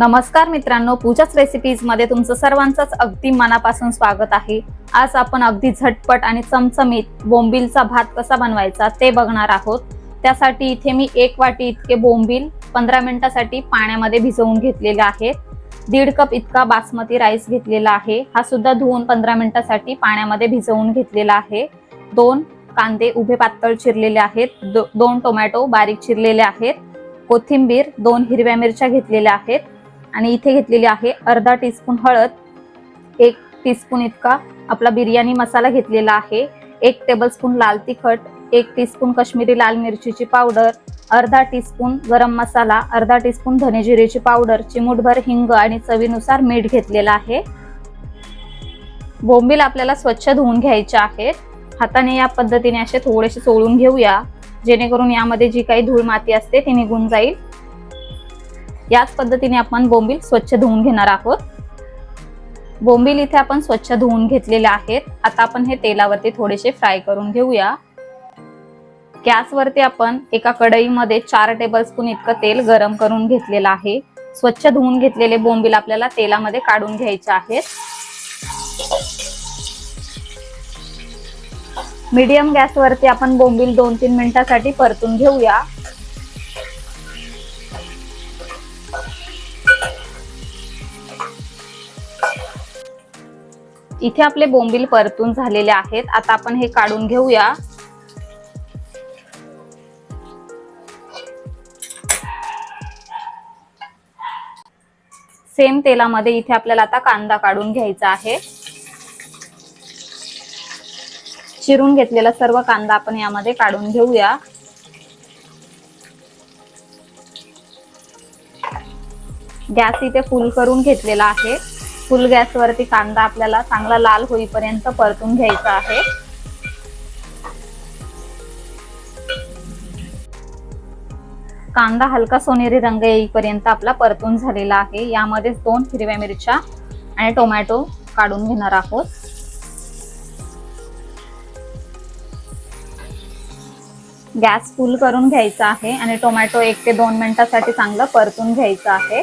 नमस्कार मित्रांनो पूजाच रेसिपीजमध्ये तुमचं सर्वांचंच अगदी मनापासून स्वागत आहे. आज आपण अगदी झटपट आणि चमचमीत बोंबिलचा भात कसा बनवायचा ते बघणार आहोत. त्यासाठी इथे मी एक वाटी इतके बोंबील पंधरा मिनिटासाठी पाण्यामध्ये भिजवून घेतलेले आहेत. दीड कप इतका बासमती राईस घेतलेला आहे. हा सुद्धा धुवून पंधरा मिनिटासाठी पाण्यामध्ये भिजवून घेतलेला आहे. दोन कांदे उभे पातळ चिरलेले आहेत. दो, दोन टोमॅटो बारीक चिरलेले आहेत. कोथिंबीर दोन हिरव्या मिरच्या घेतलेल्या आहेत. आणि इथे घेतलेली आहे अर्धा टीस्पून हळद एक टीस्पून इतका आपला बिर्याणी मसाला घेतलेला आहे एक टेबलस्पून लाल तिखट एक टीस्पून कश्मीरी लाल मिरचीची पावडर अर्धा टीस्पून गरम मसाला अर्धा टीस्पून धनेजिरेची पावडर चिमूटभर हिंग आणि चवीनुसार मीठ घेतलेलं आहे. बोंबील आपल्याला स्वच्छ धुवून घ्यायचे आहेत. हाताने या पद्धतीने असे थोडेसे सोडून घेऊया जेणेकरून यामध्ये जी काही धूळ माती असते ती निघून जाईल. याच पद्धतीने आपण बोंबील स्वच्छ धुवून घेणार आहोत. बोंबील इथे आपण स्वच्छ धुवून घेतलेले आहेत. आता आपण हे तेलावरती थोडेसे फ्राय करून घेऊया. गॅसवरती आपण एका कढईमध्ये चार टेबलस्पून इतकं तेल गरम करून घेतलेलं आहे. स्वच्छ धुवून घेतलेले बोंबील आपल्याला तेलामध्ये काढून घ्यायचे आहेत. मीडियम गॅसवरती आपण बोंबील दोन तीन मिनिटासाठी परतून घेऊया. इथे आपले बोंबील परतून झालेले आहेत. आता आपण हे काढून घेऊया. सेम तेलामध्ये इथे आपल्याला आता कांदा काढून घ्यायचा आहे. चिरून घेतलेला सर्व कांदा आपण यामध्ये काढून घेऊया. गॅस इथे फुल करून घेतलेला आहे. फुल गॅसवरती कांदा आपल्याला चांगला लाल होईपर्यंत परतून घ्यायचा आहे. कांदा हलका सोनेरी रंग येईपर्यंत आपला परतून झालेला आहे. यामध्ये दोन हिरव्या मिरच्या आणि टोमॅटो काढून घेणार आहोत. गॅस फुल करून घ्यायचा आहे आणि टोमॅटो एक ते दोन मिनिटासाठी चांगलं परतून घ्यायचं आहे.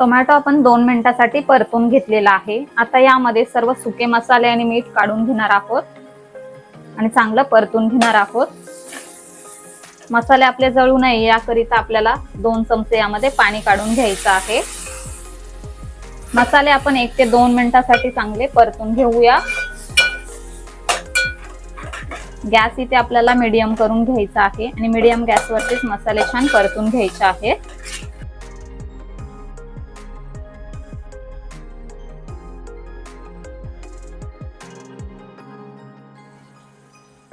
टोमॅटो आपण दोन मिनिटासाठी परतून घेतलेला आहे. आता यामध्ये सर्व सुके मसाले आणि मीठ काढून घेणार आहोत. आणि चांगलं परतून घेणार आहोत. मसाले आपले जळू नये याकरिता आपल्याला दोन चमचे यामध्ये पाणी काढून घ्यायचं आहे. मसाले आपण एक ते दोन मिनिटासाठी चांगले परतून घेऊया. गॅस इथे आपल्याला मीडियम करून घ्यायचा आहे आणि मीडियम गॅसवरतीच मसाले छान परतून घ्यायचे आहेत.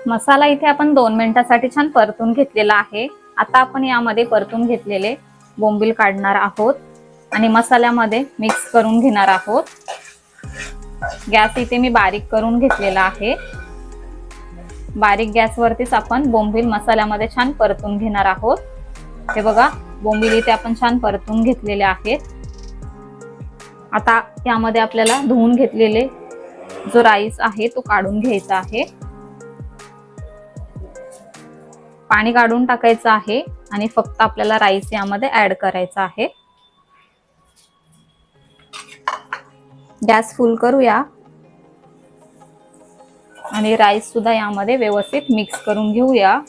मसाला इथे आपण दोन मिनिटासाठी छान परतून घेतलेला आहे. आता आपण यामध्ये परतून घेतलेले बोंबील काढणार आहोत आणि मसाल्यामध्ये मिक्स करून घेणार आहोत. गॅस इथे मी बारीक करून घेतलेला आहे. बारीक गॅसवरतीच आपण बोंबील मसाल्यामध्ये छान परतून घेणार आहोत. हे बघा बोंबील इथे आपण छान परतून घेतलेले आहेत. आता यामध्ये आपल्याला धुवून घेतलेले जो राईस आहे तो काढून घ्यायचा आहे. पाणी काढून टाकायचं आहे आणि फक्त आपल्याला राईस यामध्ये ऍड करायचा आहे. गॅस फुल करूया. आणि राईस सुद्धा यामध्ये व्यवस्थित मिक्स करून घेऊया.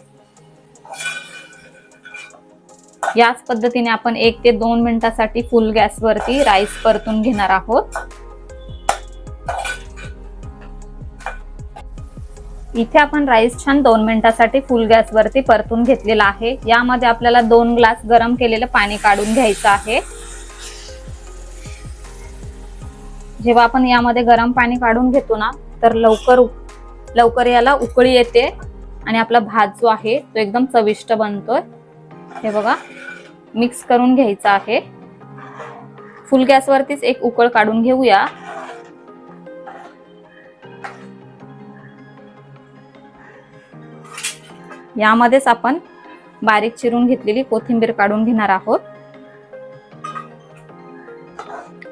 याच पद्धतीने आपण एक ते दोन मिनिटासाठी फुल गॅसवरती राईस परतून घेणार आहोत. इथे आपण राईस छान दोन मिनिटासाठी फुल गॅसवरती परतून घेतलेला आहे. यामध्ये आपल्याला दोन ग्लास गरम केलेलं पाणी काढून घ्यायचं आहे. जेव्हा आपण यामध्ये गरम पाणी काढून घेतो ना तर लवकर लवकर याला उकळी येते आणि आपला भात जो आहे तो एकदम चविष्ट बनतोय. हे बघा मिक्स करून घ्यायचा आहे. फुल गॅसवरतीच एक उकळ काढून घेऊया. यामध्येच आपण बारीक चिरून घेतलेली कोथिंबीर काढून घेणार आहोत.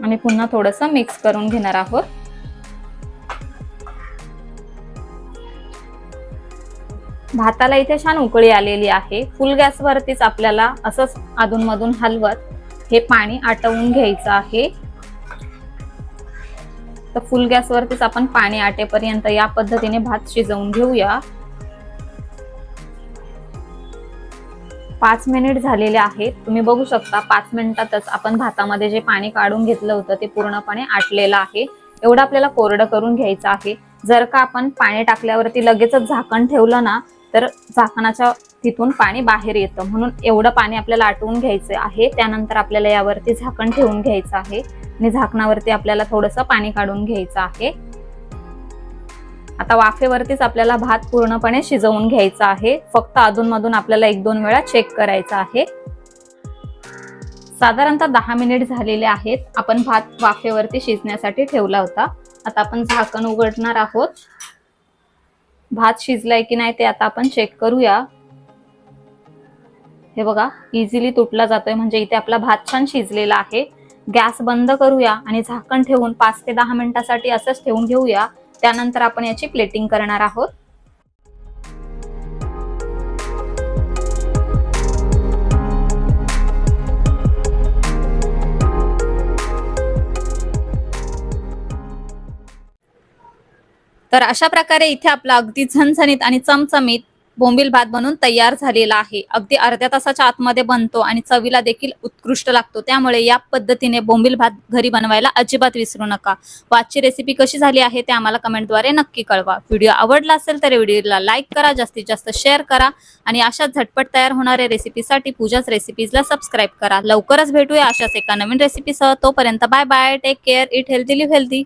आणि पुन्हा थोडस मिक्स करून घेणार आहोत. भाताला इथे छान उकळी आलेली आहे. फुल गॅसवरतीच आपल्याला असंच अधूनमधून हलवत हे पाणी आटवून घ्यायचं आहे. तर फुल गॅसवरतीच आपण पाणी आटेपर्यंत या पद्धतीने भात शिजवून घेऊया. पाच मिनिट झालेले आहेत. तुम्ही बघू शकता पाच मिनिटातच आपण भातामध्ये जे पाणी काढून घेतलं होतं ते पूर्णपणे आटलेलं आहे. एवढं आपल्याला कोरडं करून घ्यायचं आहे. जर का आपण पाणी टाकल्यावरती लगेचच झाकण ठेवलं ना तर झाकणाच्या तिथून पाणी बाहेर येतं. म्हणून एवढं पाणी आपल्याला आटवून घ्यायचं आहे. त्यानंतर आपल्याला यावरती झाकण ठेवून घ्यायचं आहे. आणि झाकणावरती आपल्याला थोडंसं पाणी काढून घ्यायचं आहे. आता वाफेवरतीच आपल्याला भात पूर्णपणे शिजवून घ्यायचा आहे. फक्त अधूनमधून आपल्याला एक दोन वेळा चेक करायचा आहे. साधारणतः दहा मिनिट झालेले आहेत. आपण भात वाफेवरती शिजण्यासाठी ठेवला होता. आता आपण झाकण उघडणार आहोत. भात शिजलाय की नाही ते आता आपण चेक करूया. हे बघा इझिली तुटला जातोय. म्हणजे इथे आपला भात छान शिजलेला आहे. गॅस बंद करूया आणि झाकण ठेवून पाच ते दहा मिनिटासाठी असंच ठेवून घेऊया. त्यानंतर आपण याची प्लेटिंग करणार आहोत. तर अशा प्रकारे इथे आपला अगदी झणझणीत आणि चमचमीत बोंबील भात बनून तयार झालेला आहे. अगदी अर्ध्या तासाच्या आतमध्ये बनतो आणि चवीला देखील उत्कृष्ट लागतो. त्यामुळे या पद्धतीने बोंबील भात घरी बनवायला अजिबात विसरू नका. वाजची रेसिपी कशी झाली आहे ते आम्हाला कमेंटद्वारे नक्की कळवा. व्हिडिओ आवडला असेल तर व्हिडिओला लाईक करा जास्तीत जास्त शेअर करा आणि अशाच झटपट तयार होणाऱ्या रेसिपीसाठी पूजाच रेसिपीजला सबस्क्राईब करा. लवकरच भेटूया अशाच एका नवीन रेसिपीसह तोपर्यंत bye bye take care eat healthy live healthy